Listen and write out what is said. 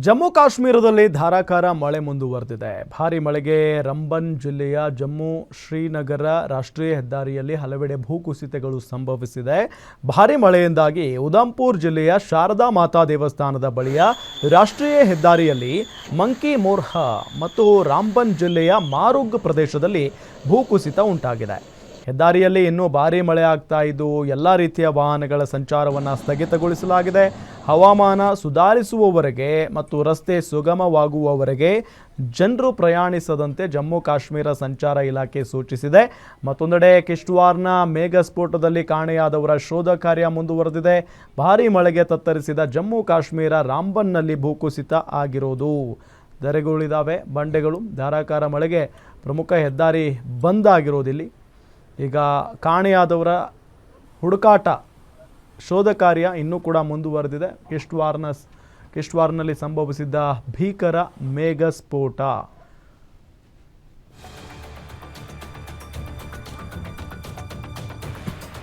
ಜಮ್ಮು ಕಾಶ್ಮೀರದಲ್ಲಿ ಧಾರಾಕಾರ ಮಳೆ ಮುಂದುವರೆದಿದೆ. ಭಾರಿ ಮಳೆಗೆ ರಂಬನ್ ಜಿಲ್ಲೆಯ ಜಮ್ಮು ಶ್ರೀನಗರ ರಾಷ್ಟ್ರೀಯ ಹೆದ್ದಾರಿಯಲ್ಲಿ ಹಲವೆಡೆ ಭೂಕುಸಿತಗಳು ಸಂಭವಿಸಿದೆ. ಭಾರಿ ಮಳೆಯಿಂದಾಗಿ ಉಧಂಪುರ್ ಜಿಲ್ಲೆಯ ಶಾರದಾ ಮಾತಾ ದೇವಸ್ಥಾನದ ಬಳಿಯ ರಾಷ್ಟ್ರೀಯ ಹೆದ್ದಾರಿಯಲ್ಲಿ ಮಂಕಿ ಮೋರ್ಹಾ ಮತ್ತು ರಾಂಬನ್ ಜಿಲ್ಲೆಯ ಮಾರುಗ್ ಪ್ರದೇಶದಲ್ಲಿ ಭೂಕುಸಿತ ಉಂಟಾಗಿದೆ. ಹೆದ್ದಾರಿಯಲ್ಲಿ ಇನ್ನೂ ಭಾರಿ ಮಳೆ ಆಗ್ತಾ ಇದ್ದು ಎಲ್ಲ ರೀತಿಯ ವಾಹನಗಳ ಸಂಚಾರವನ್ನು ಸ್ಥಗಿತಗೊಳಿಸಲಾಗಿದೆ. ಹವಾಮಾನ ಸುಧಾರಿಸುವವರೆಗೆ ಮತ್ತು ರಸ್ತೆ ಸುಗಮವಾಗುವವರೆಗೆ ಜನರು ಪ್ರಯಾಣಿಸದಂತೆ ಜಮ್ಮು ಕಾಶ್ಮೀರ ಸಂಚಾರ ಇಲಾಖೆ ಸೂಚಿಸಿದೆ. ಮತ್ತೊಂದೆಡೆ ಕಿಷ್ಟುವಾರ್ನ ಮೇಘ ಸ್ಫೋಟದಲ್ಲಿ ಕಾಣೆಯಾದವರ ಶೋಧ ಕಾರ್ಯ ಮುಂದುವರೆದಿದೆ. ಭಾರಿ ಮಳೆಗೆ ತತ್ತರಿಸಿದ ಜಮ್ಮು ಕಾಶ್ಮೀರ ರಾಂಬನ್ನಲ್ಲಿ ಭೂಕುಸಿತ ಆಗಿರೋದು. ಧರೆಗುಳಿದಾವೆ, ಬಂಡೆಗಳು, ಧಾರಾಕಾರ ಮಳೆಗೆ ಪ್ರಮುಖ ಹೆದ್ದಾರಿ ಬಂದ್ ಆಗಿರೋದಿಲ್ಲಿ. ಈಗ ಕಾಣೆಯಾದವರ ಹುಡುಕಾಟ ಶೋಧ ಕಾರ್ಯ ಇನ್ನೂ ಕೂಡ ಮುಂದುವರೆದಿದೆ. ಕಿಶ್ಟ್ವಾರ್ನ ಕಿಶ್ಟ್ವಾರ್ನಲ್ಲಿ ಸಂಭವಿಸಿದ್ದ ಭೀಕರ ಮೇಘ ಸ್ಫೋಟ